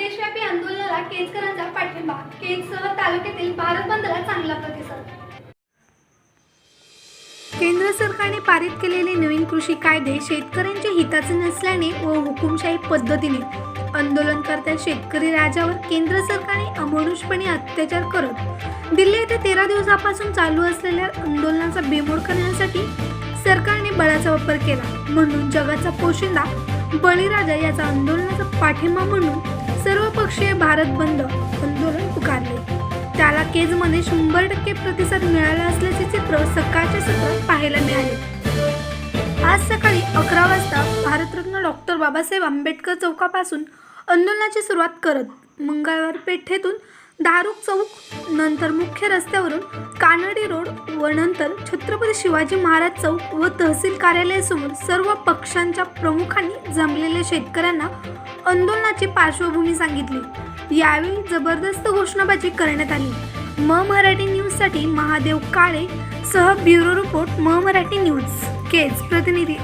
देशव्यापी आंदोलनाला केजकरांचा पाठिंबा. केजसह तालुक्यातील भारत बंदला चांगला प्रतिसाद. केंद्र सरकारने पारित केलेले नवीन कृषी कायदे शेतकऱ्यांच्या हिताचे नसल्याने व हुकुमशाही पद्धतीने आंदोलनकर्त्या शेतकरी राजावर केंद्र सरकारने अमानुषपणे अत्याचार करत दिल्ली येथे तेरा दिवसापासून चालू असलेल्या आंदोलनाचा बेमोड करण्यासाठी सरकारने बळाचा वापर केला. म्हणून जगाचा पोशिंदा बळीराजा याचा आंदोलनाचा पाठिंबा म्हणून भारत बंद आंदोलन पुकारले. त्याला केजमध्ये शंभर टक्के प्रतिसाद मिळाला असल्याचे चित्र सकाळच्या सत्रात पाहायला मिळाले. आज सकाळी अकरा वाजता भारतरत्न डॉक्टर बाबासाहेब आंबेडकर चौकापासून आंदोलनाची सुरुवात करत मंगळवार पेठेतून दारुक चौक नंतर मुख्य रस्त्यावरून कानडी रोड व नंतर छत्रपती शिवाजी महाराज चौक व तहसील कार्यालयासमोर सर्व पक्षांच्या प्रमुखांनी जमलेल्या शेतकऱ्यांना आंदोलनाची पार्श्वभूमी सांगितली. यावेळी जबरदस्त घोषणाबाजी करण्यात आली. म मराठी न्यूजसाठी महादेव काळे सह ब्युरो रिपोर्ट म मराठी न्यूज केज प्रतिनिधी